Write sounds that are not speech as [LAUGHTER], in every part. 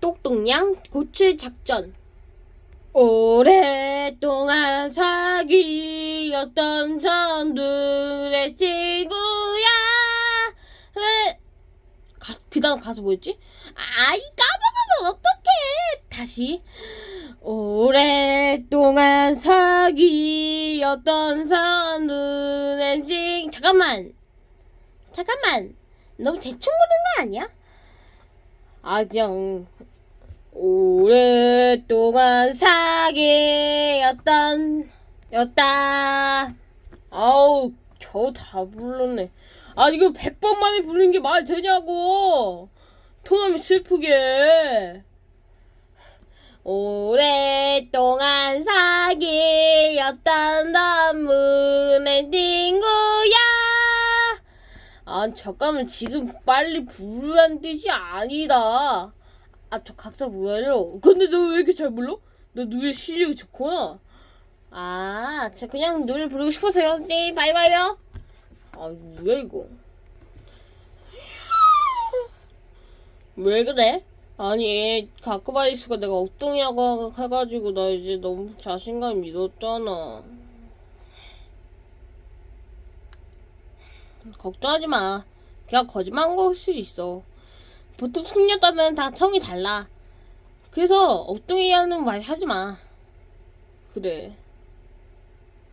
똑똑냥 고칠 작전. 오랫동안 사귀었던 사람들의 친구야. 왜? 가, 그 다음 가수 뭐였지? 아이, 까먹으면 어떡해! 다시. 오랫동안 사귀었던 사람들의 친 잠깐만. 잠깐만. 너무 대충 부른 거 아니야? 아, 그냥. 오랫동안 사귀었던 였다. 아우 저 다 불렀네. 아 이거 100번 만에 부르는 게 말이 되냐고. 토남이 슬프게. 오랫동안 사귀었던 남문의 친구야. 아 잠깐만 지금 빨리 부르란 뜻이 아니다. 아, 저 각자 몰라요. 근데 너 왜 이렇게 잘 불러? 너 노래 실력이 좋구나. 아, 저 그냥 노래 부르고 싶어서요. 네, 바이바이요. 아, 뭐야, 이거. 왜 그래? 아니, 가크바이스가 내가 엉뚱이라고 해가지고 나 이제 너무 자신감 잃었잖아. 걱정하지 마. 걔가 거짓말한 걸 수도 있어. 보통 숙녀딸은 다 성이 달라. 그래서 엉뚱이라는 말 하지 마. 그래.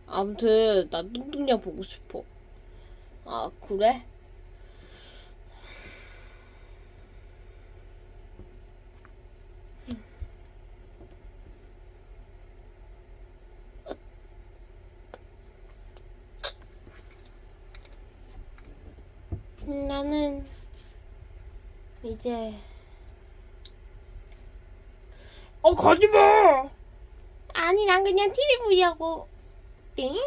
아무튼 나 뚱뚱이랑 보고 싶어. 아 그래? 나는 이제 어 가지마 아니 난 그냥 TV 보려고. 띵 [LAUGHS]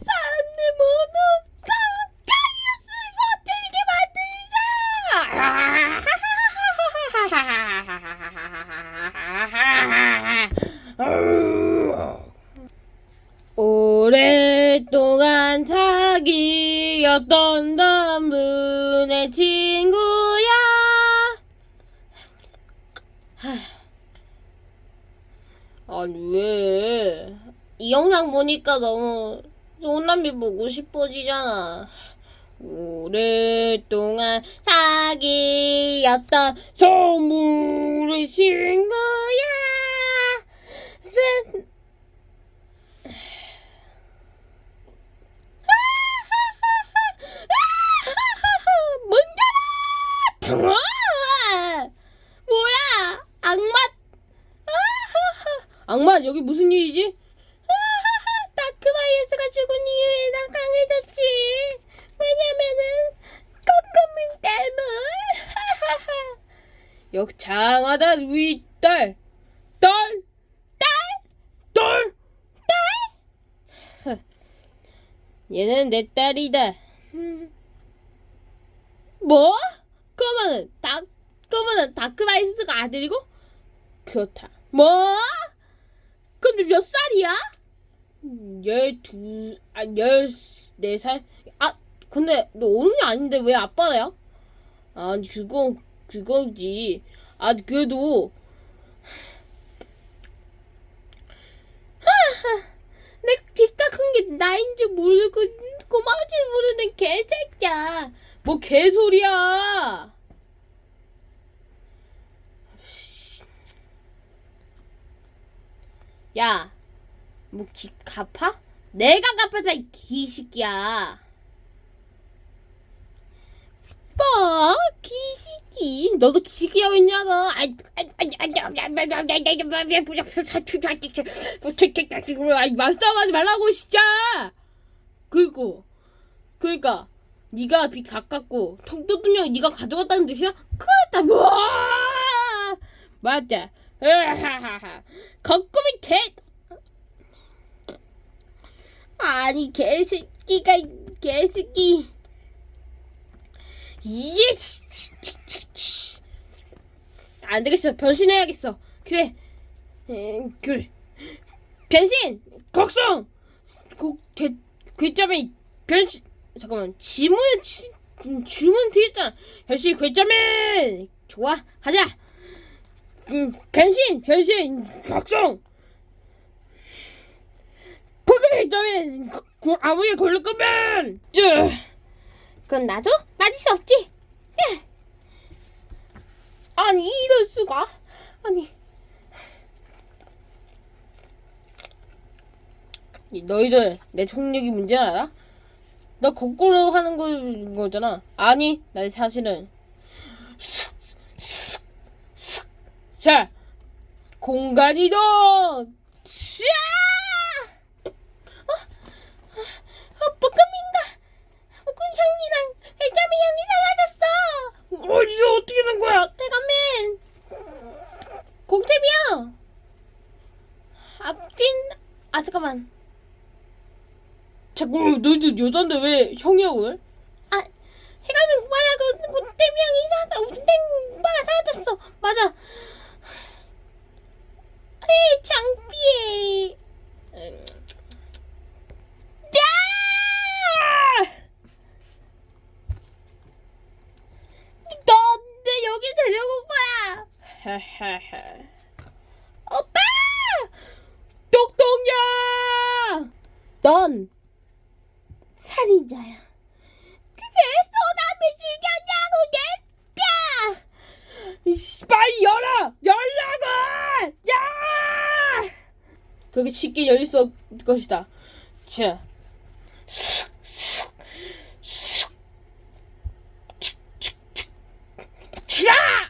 사람들 모두 가이어스 못들게 사귀었던 남분의 친구야. 아니 왜? 이 영상 보니까 너무 손남비 보고 싶어지잖아. 오랫동안 사귀었던 선물의 친구야. 른- 문 열어! 뭐야? 악마? 악마 여기 무슨 일이지? 다크바이어스가 죽은 이후에 난 강해졌지. 왜냐면은 꼼꼼한 때문. 역장하다 우리 딸. 딸. 딸 얘는 내 딸이다. 뭐? 그러면은 다 그러면은 다크바이스가 아들이고? 그렇다. 뭐? 근데 몇 살이야? 열두 아 열네 살? 아 근데 너 어른이 아닌데 왜 아빠야? 아니 그건 그거지. 아 그래도 내 귀가 큰 게 나인 줄 모르고 고마운지 모르는 개새끼야. 뭐 개소리야. 야, 뭐 기, 갚아? 내가 갚아자 이 기식이야. 뭐 기식이? 너도 기식이라고 했냐고. 아이, 아이, 아이, 아이, 아이, 아이, 아이, 아이, 아이, 아이, 아이, 말싸움하지 말라고 진짜. 그리고 그러니까 네가 빚 가깝고 통도두명 네가 가져갔다는 뜻이야? 그랬다 뭐 맞아 거꾸미 개 아니 개새끼가 개새끼. 이게 안 되겠어. 변신해야겠어. 그래. 음, 그래. 변신! 각성 그, 개, 괴짜맨 변신 잠깐만. 지문 지, 음, 주문 뒤했잖아. 변신 괴짜맨 좋아. 가자 음 변신 변신 괴짜맨 그, 그 아무리 걸릴 거면. 쯔 그건 나도 맞을 수 없지. 야. 아니 이럴 수가. 아니. 이 너희들 내 총력이 문제는 알아? 나 거꾸로 하는 거, 거잖아. 아니 나 사실은 자 공간 이동 샤 어, 어, 볶음인가? 볶음 향이랑 해자미 향이 사라졌어! 어디서 어떻게 된 거야? 대감맨! 공템이야! 아낀 아 잠깐만. 자꾸 너희들 여잔데 왜 형이라고 해? 아 해감맨 말하고 공템 향이 사라 공템바가 사라졌어. 맞아 에이 창피해 음. 야! 너내 여기 데려온 거야 하하하 오빠! 똑똑야 넌 살인자야. 그래서 남을 죽였냐고 이씨 빨리 열어 열라고 야 그렇게 쉽게 열릴 수 없을 것이다. 자!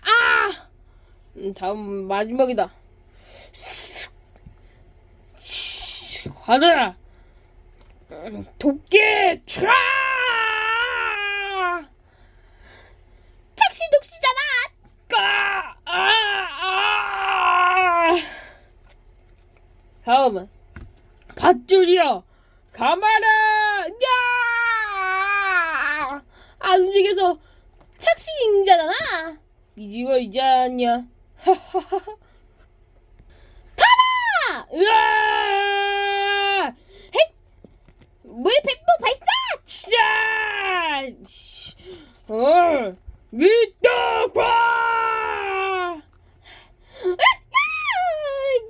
아! 음, 다음 마지막이다. 음, 도끼 촤 택시 독시잖아. 까! 아! 아! 다음은 밧줄이여 가마라 야! 안 움직여서 착시 인자잖아. 이지가 이제 아니야 [LAUGHS] 가라! 으아! 물 뱀부 발사! 자! 씨. 어! 미떡과!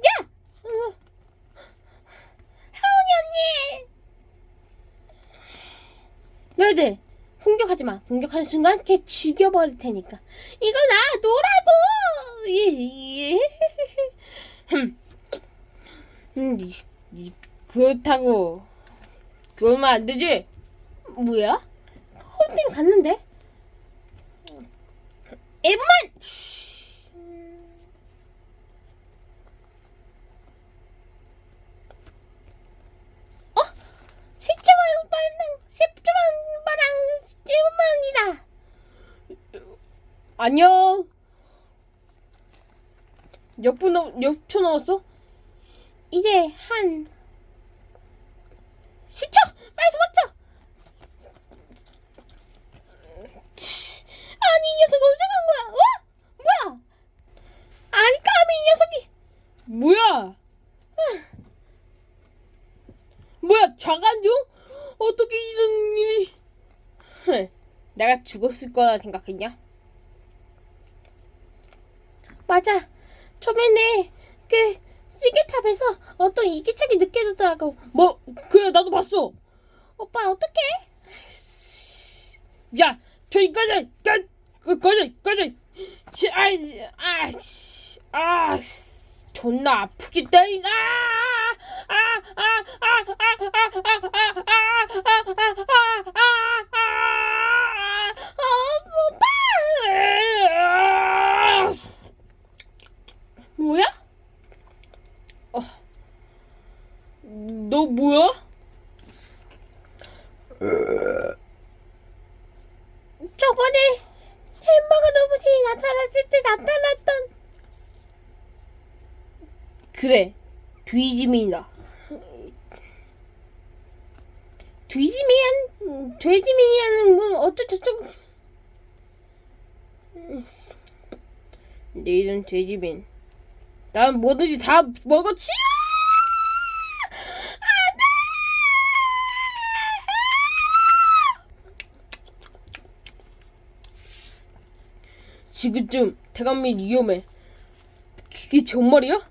야! 어. 하은이 언니! 너희들 공격하지 마. 공격하는 순간 걔 죽여버릴 테니까. 이거 나 놓으라고! 예, 예. [LAUGHS] 흠. 음, 이, 이, 그렇다고 그러면 안 되지? 뭐야? 헌팅 갔는데? 에브만! 어? 10초만 빠랑 10초만 빠랑 1분만이다. 안녕. 몇 분, 넘, 몇초 남았어? 이제 한 10초! 빨리 도망쳐! 치, 아니 이 녀석 어디서 간 거야? 어? 뭐야? 아니 까미 이 녀석이 뭐야? 뭐야, 중? 어떻게 이런 일이. 흥, 내가 죽었을 거라 생각했냐? 맞아. 초면에 그 시계탑에서 어떤 이기착이 느껴졌더라고. 뭐, 그래, 나도 봤어. 오빠 어떡해? 야, 저기 꺼져, 꺼, 꺼, 꺼져, 꺼져. 치, 아이, 아, 씨, 아, 씨, 존나 아프기 때문에, 뭐야? 어. 너 뭐야? 저번에 햄버거 로봇이 나타났을 때 나타났던 그래 뒤지민이다 돼지맨 돼지맨이라는 분 어쩌저쩌고 내 이름 돼지맨 난 뭐든지 다 먹었지 지금쯤 대감민 위험해. 그게 정말이야?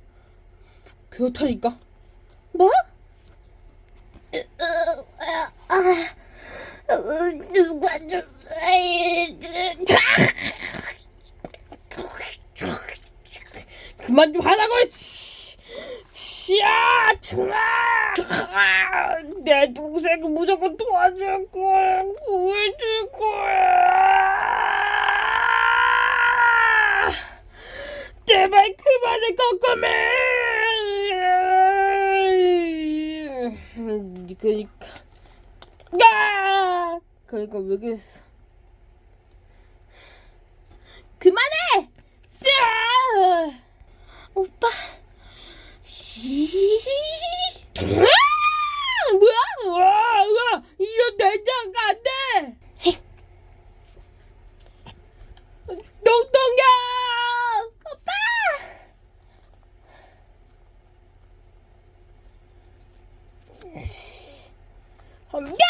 그렇다니까. 누가 좀 그만 좀 하라고. 치, 치야, 중아. 내 동생은 무조건 도와줄 거야. 구해줄 거야. 제발 그만해 꺾어매. 그러니까. 야! 그러니까 왜그랬어? 그만해! 짜! 오빠. 으아! 뭐야? 우와, 우와, 이거 내장 안 돼! 똥똥이야! 오빠! 야!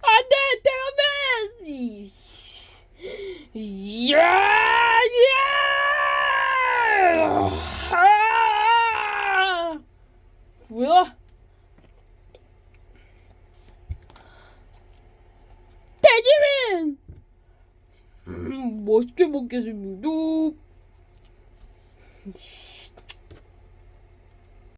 안 돼, 대가맨! 이 야, 야! 아! 뭐야? 돼지맨! 음, 맛있게 먹겠습니다.